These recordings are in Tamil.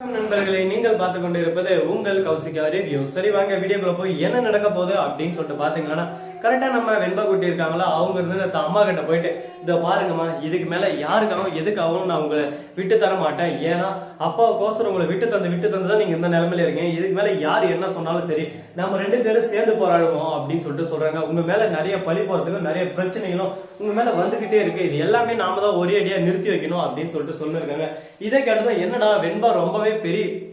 நண்பர்களை நண்பர்களே நீங்கள் பார்த்து கொண்டு இருப்பது உங்கள் கௌசிகா ரிவ்யூ சரி வாங்க வீடியோக்குள்ள போய் என்ன நடக்க போகுது அப்படின்னு சொல்லிட்டு பாத்தீங்கன்னா கரெக்டா நம்ம வெண்பா குட்டி இருக்காங்களா? அவங்க இருந்து இந்த அம்மா கிட்ட போயிட்டு இதை பாருங்கம்மா இதுக்கு மேல யாருக்காகவும் எதுக்காகவும் நான் உங்களை விட்டு தர மாட்டேன். ஏன்னா அப்பாவுக்கோசரம் உங்களை விட்டு தந்து விட்டு தந்து தான் நீங்க இந்த நிலைமையில இருக்கீங்க. இதுக்கு மேல யார் என்ன சொன்னாலும் சரி நம்ம ரெண்டு பேரும் சேர்ந்து போராடுவோம் அப்படின்னு சொல்லிட்டு சொல்றாங்க. உங்க மேல நிறைய பழி போறதுக்கும் நிறைய பிரச்சனைகளும் உங்க மேல வந்துகிட்டே இருக்கு. இது எல்லாமே நாம தான் ஒரே அடியா நிறுத்தி வைக்கணும் அப்படின்னு சொல்லிட்டு சொல்லிருக்காங்க. இதை கேட்டதும் என்னடா வெண்பா ரொம்பவே பெரிய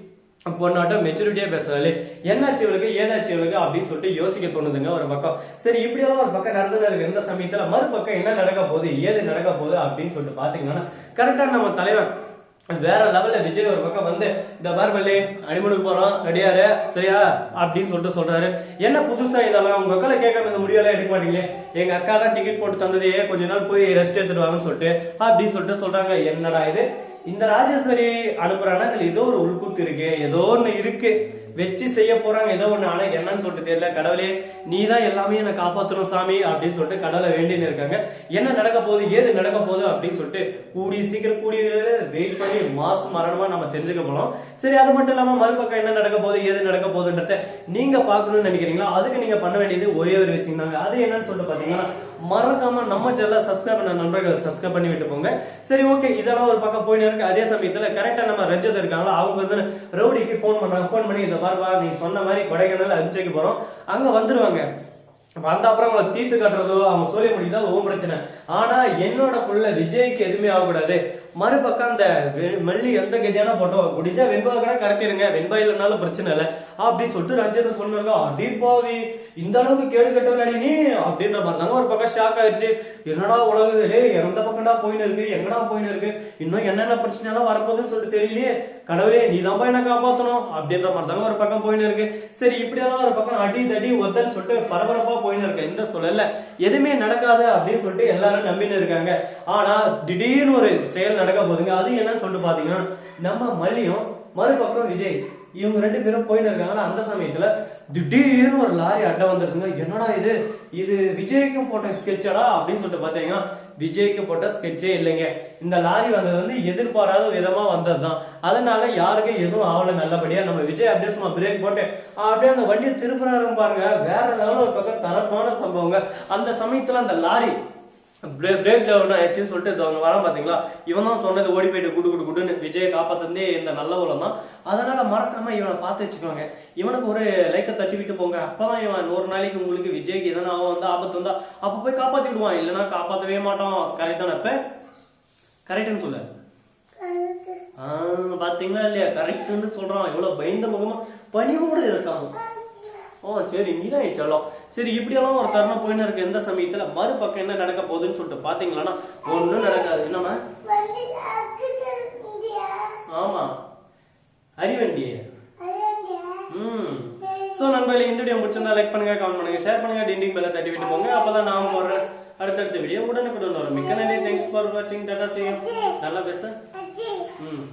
பொண்ணாட்டம் மெச்சூரிட்டியா பேசுறாளே. என்னாச்சு இவளுக்கு? ஏதாச்சு இவளுக்கு? அப்படின்னு சொல்லிட்டு யோசிக்க தோணுதுங்க ஒரு பக்கம். சரி இப்படியெல்லாம் ஒரு பக்கம் நடந்துட்டு இருக்கு இந்த சமயத்துல? மறுபக்கம் என்ன நடக்க போகுது? ஏது நடக்க போகுது? அப்படின்னு சொல்லிட்டு பாத்தீங்கன்னா கரெக்டா நம்ம தலைவர் வேற லெவல்ல விஜய் ஒரு பக்கம் வந்து இந்த பார்பள்ளி அனிமனுக்கு போறோம் ரெடியாரு சரியா? அப்படின்னு சொல்லிட்டு சொல்றாரு. என்ன புதுசா இதெல்லாம்? உங்க அக்கால கேட்காம இந்த முடிவெல்லாம் எடுக்க மாட்டீங்களே? எங்க அக்கா தான் டிக்கெட் போட்டு தந்ததையே கொஞ்ச நாள் போய் ரெஸ்ட் எடுத்துடுவாங்கன்னு சொல்லிட்டு அப்படின்னு சொல்லிட்டு சொல்றாங்க. என்னடா இது? இந்த ராஜேஸ்வரி அனுப்புறானா? இதுல ஏதோ ஒரு உள்கூத்து இருக்கு ஏதோ ஒன்று இருக்கு. வச்சு செய்ய போறாங்க ஏதோ ஒண்ணு. ஆனா என்னன்னு சொல்லிட்டு தெரியல. கடவுளே நீ தான் எல்லாமே என்னை காப்பாத்தணும் சாமி அப்படின்னு சொல்லிட்டு கடவுளை வேண்டின்னு இருக்காங்க. என்ன நடக்க போகுது ஏது நடக்க போகுது அப்படின்னு சொல்லிட்டு கூடி சீக்கிரம் கூடிய வெயிட் பண்ணி மாசம் மரணமா நம்ம தெரிஞ்சுக்க போறோம். சரி அது மட்டும் இல்லாம மறுபக்கம் என்ன நடக்க போகுது ஏது நடக்க போகுதுன்றத நீங்க பாக்கணும்னு நினைக்கிறீங்களா? அதுக்கு நீங்க பண்ண வேண்டியது ஒரே ஒரு விஷயம் தாங்க அது என்னன்னு சொல்லிட்டு பாத்தீங்கன்னா மறக்காம நம்ம சேனலை சப்ஸ்கிரைப் பண்ண நண்பர்கள் சப்ஸ்கிரைப் பண்ணி விட்டு போங்க. சரி ஓகே இதெல்லாம் ஒரு பக்கம் போயிட்டு இருக்கு. அதே சமயத்துல கரெக்டா நம்ம ரஞ்சித் இருக்காங்களா? அவங்க வந்து ரவுடிக்கு ஃபோன் பண்றாங்க. ஃபோன் பண்ணி இதை பாருப்பா நீ சொன்ன மாதிரி கொடைக்கானல் அஞ்சைக்கு போறோம். அங்க வந்துருவாங்க. வந்த அப்புறம் அவங்களை தீர்த்து கட்டுறதோ அவங்க சொல்ல முடியுதோ அது பிரச்சனை. ஆனா என்னோட புள்ள விஜய்க்கு எதுவுமே ஆகக்கூடாது. மறுபக்கம் அந்த வெ- மல்லி எந்த கதியான போட்டோம் முடிஞ்சா வெண்பா கூட கடத்திடுங்க வெண்பா இல்லைனாலும் பிரச்சனை இல்லை. அப்படின்னு சொல்லிட்டு ரஞ்சித சொன்னாங்க. அடிப்பாவி இந்த அளவுக்கு கேடு கட்டவில்லை நீ. அப்படின்ற மாதிரி. தாங்க ஒரு பக்கம் ஷாக் ஆயிடுச்சு என்னடா உலகம் இது? எந்த பக்கம்டா போயின்னு இருக்கு எங்கடா போயின்னு இருக்கு இன்னும் என்னென்ன பிரச்சனை எல்லாம் வரப்போகுதுன்னு சொல்லிட்டு தெரியலையே. கடவுளே நீ தான் என்ன காப்பாற்றணும் அப்படின்ற மாதிரி. தாங்க ஒரு பக்கம் போயின்னு இருக்கு சரி இப்படியெல்லாம் ஒரு பக்கம் அடி தடி ஒத்தன்னு சொல்லிட்டு பரபரப்பா போயின்னு இருக்கு எந்த சொல்லல எதுவுமே நடக்காது அப்படின்னு சொல்லிட்டு எல்லாரும் நம்பின்னு இருக்காங்க. ஆனா திடீர்னு ஒரு செயல் நடக்க போகுதுங்க. அது என்னன்னு சொல்லிட்டு பாத்தீங்கன்னா நம்ம மல்லியும் மறுபக்கம் விஜய். இவங்க ரெண்டு பேரும் போயின்னு இருக்காங்கன்னா அந்த சமயத்துல திடீர்னு ஒரு லாரி அட்டை வந்துருக்குங்க என்னடா இது? இது விஜய்க்கும் போட்ட ஸ்கெட்சடா அப்படின்னு சொல்லிட்டு பாத்தீங்கன்னா விஜய்க்கு போட்ட ஸ்கெட்சே இல்லைங்க. இந்த லாரி வந்தது வந்து எதிர்பாராத விதமா வந்ததுதான். அதனால யாருக்கும் எதுவும் ஆகல நல்லபடியா. நம்ம விஜய் அப்படியே சும்மா பிரேக் போட்டு அப்படியே அந்த வண்டியை திருப்புறாரு பாருங்க. வேற லெவலில் ஒரு பக்கம் தரமான சம்பவங்க. அந்த சமயத்துல அந்த லாரி பிரேக் ஒன்று ஆயிடுச்சுன்னு சொல்லிட்டு அவங்க வரான் பாத்தீங்களா? இவன் தான் சொன்னது ஓடி போயிட்டு குடு குடு குடுன்னு விஜயை காப்பாத்தந்தே இந்த நல்ல உலம் தான் அதனால மறக்காம இவனை பார்த்து வச்சுக்கோங்க. இவனுக்கு ஒரு லைக்கை தட்டி விட்டு போங்க. அப்பதான் இவன் நூறு நாளைக்கு உங்களுக்கு விஜய்க்கு எதனா வந்து ஆபத்து வந்தா அப்ப போய் காப்பாத்தி விடுவான். இல்லைன்னா காப்பாத்தவே மாட்டான். கரெக்டான இப்ப? கரெக்டுன்னு சொல்லு. பாத்தீங்களா இல்லையா? கரெக்ட்னு சொல்றான். எவ்வளவு பயந்த முகமா? பணிவோடு இருக்கான். ஓ சரி நீதான் சொல்லும். சரி இப்படியெல்லாம் ஒரு தருணம் போயின்னு இருக்கு எந்த சமயத்துல மறுபக்கம் என்ன நடக்க போகுதுன்னு சொல்லிட்டு பாத்தீங்களா ஒன்றும் நடக்காது. என்னம்மா? ஆமா. அறிவண்டி ம். ஸோ நண்பர்களே இந்த வீடியோ முடிச்சிருந்தா லைக் பண்ணுங்க கமெண்ட் பண்ணுங்க ஷேர் பண்ணுங்க டிண்டிங் பெல்ல தட்டி விட்டு போங்க. அப்பதான் நான் போடுறேன் அடுத்தடுத்த வீடியோ உடனுக்குடன் வரும். மிக்க நன்றி. தேங்க்ஸ் ஃபார் வாட்சிங் டாடா செய்யும் நல்லா பேச ம்.